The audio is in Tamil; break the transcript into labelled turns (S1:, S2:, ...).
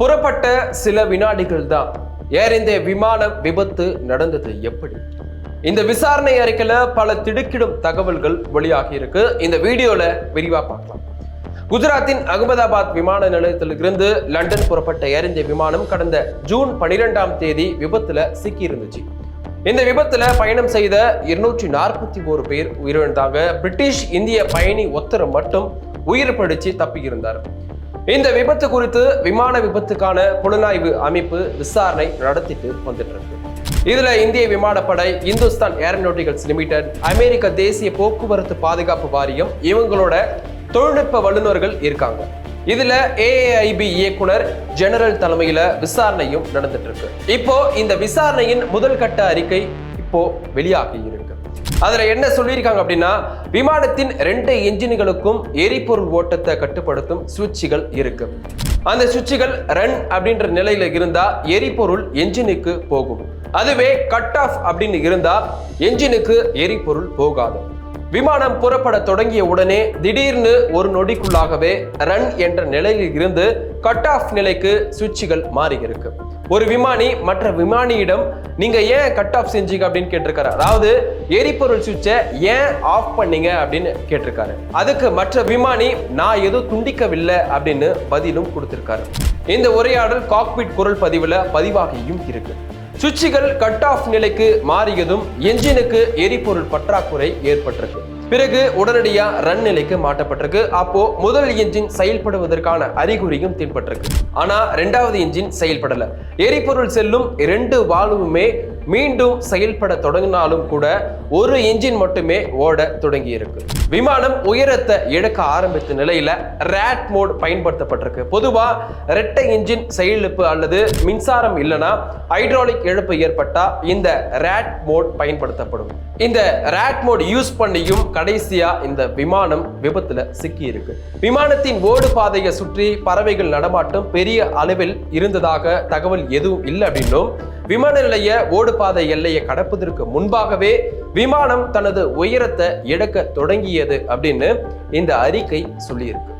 S1: புறப்பட்ட சில வினாடிகள் தான் ஏர் இந்திய விமான விபத்து நடந்தது. எப்படி? இந்த விசாரணை அறிக்கையில பல திடுக்கிடும் தகவல்கள் வெளியாகி இருக்கு. இந்த வீடியோல விரிவா பார்க்கலாம். குஜராத்தின் அகமதாபாத் விமான நிலையத்திலிருந்து லண்டன் புறப்பட்ட ஏர் இந்திய விமானம் கடந்த ஜூன் பனிரெண்டாம் தேதி விபத்துல சிக்கி இருந்துச்சு இந்த விபத்துல பயணம் செய்த இருநூற்றி நாற்பத்தி ஒரு பேர் உயிரிழந்தாங்க. பிரிட்டிஷ் இந்திய பயணி ஒத்தரை மட்டும் உயிர் படிச்சு தப்பியிருந்தார். இந்த விபத்து குறித்து விமான விபத்துக்கான புலனாய்வு அமைப்பு விசாரணை நடத்திட்டு வந்துட்டு இருக்கு இதுல இந்திய விமானப்படை இந்துஸ்தான் ஏரோநாட்டிகல்ஸ் லிமிடெட் அமெரிக்க தேசிய போக்குவரத்து பாதுகாப்பு வாரியம் இவங்களோட தொழில்நுட்ப வல்லுநர்கள் இருக்காங்க. இதுல ஏஐபி இயக்குனர் ஜெனரல் தலைமையில விசாரணையும் நடந்துட்டு இருக்கு இப்போ இந்த விசாரணையின் முதல் கட்ட அறிக்கை இப்போ வெளியாகி இருக்கு. அதில் என்ன சொல்லியிருக்காங்க அப்படின்னா விமானத்தின் ரெண்டு என்ஜின்களுக்கும் எரிபொருள் ஓட்டத்தை கட்டுப்படுத்தும் சுவிட்சுகள் இருக்கு. அந்த சுவிட்சுகள் ரன் அப்படின்ற நிலையில இருந்தா எரிபொருள் என்ஜினுக்கு போகும். அதுவே கட் ஆஃப் அப்படின்னு இருந்தா என்ஜினுக்கு எரிபொருள் போகாது. விமானம் புறப்பட தொடங்கிய உடனே திடீர்னு ஒரு நொடிக்குள்ளாகவே ரன் என்ற நிலையில் இருந்து கட் ஆஃப் நிலைக்கு சுவிட்சுகள் மாறி இருக்கு ஒரு விமானி மற்ற விமானியிடம் நீங்க ஏன் கட் ஆஃப் செஞ்சீங்க? அப்படின்னு கேட்டிருக்காரு. அதாவது எரிபொருள் சுவிட்சை ஏன் ஆஃப் பண்ணீங்க? அப்படின்னு கேட்டிருக்காரு. அதுக்கு மற்ற விமானி நான் எதுவும் துண்டிக்கவில்லை அப்படின்னு பதிலும் கொடுத்திருக்காரு. இந்த உரையாடல் காக்பிட் குரல் பதிவுல பதிவாகியும் இருக்கு. சுவிட்சுகள் கட் ஆஃப் நிலைக்கு மாறியதும் என்ஜினுக்கு எரிபொருள் பற்றாக்குறை ஏற்பட்டிருக்கு. பிறகு உடனடியா ரன் நிலைக்கு மாற்றப்பட்டிருக்கு. அப்போ முதல் என்ஜின் செயல்படுவதற்கான அறிகுறியும் தென்பட்டிருக்கு. ஆனா ரெண்டாவது என்ஜின் செயல்படல. எரிபொருள் செல்லும் இரண்டு வால்வுமே மீண்டும் செயல்பட தொடங்கினாலும் கூட ஒரு என்ஜின் மட்டுமே ஓட தொடங்கி இருக்கு விமானம் உயரத்தை இழக்க ஆரம்பித்த நிலையில ரேட் மோட் பயன்படுத்தப்பட்டிருக்கு. பொதுவா ரெட்டை என்ஜின் செயலிழப்பு அல்லது மின்சாரம் இல்லைன்னா ஹைட்ராலிக் இழப்பு ஏற்பட்டா இந்த ரேட் மோட் பயன்படுத்தப்படும். இந்த ரேட் மோட் யூஸ் பண்ணியும் கடைசியா இந்த விமானம் விபத்துல சிக்கி இருக்கு விமானத்தின் ஓடு பாதையை சுற்றி பறவைகள் நடமாட்டம் பெரிய அளவில் இருந்ததாக தகவல் எதுவும் இல்லை அப்படின்னும் விமான நிலைய ஓடுபாதை எல்லையை கடப்பதற்கு முன்பாகவே விமானம் தனது உயரத்தை இழக்க தொடங்கியது அப்படின்னு இந்த அறிக்கை சொல்லியிருக்கு.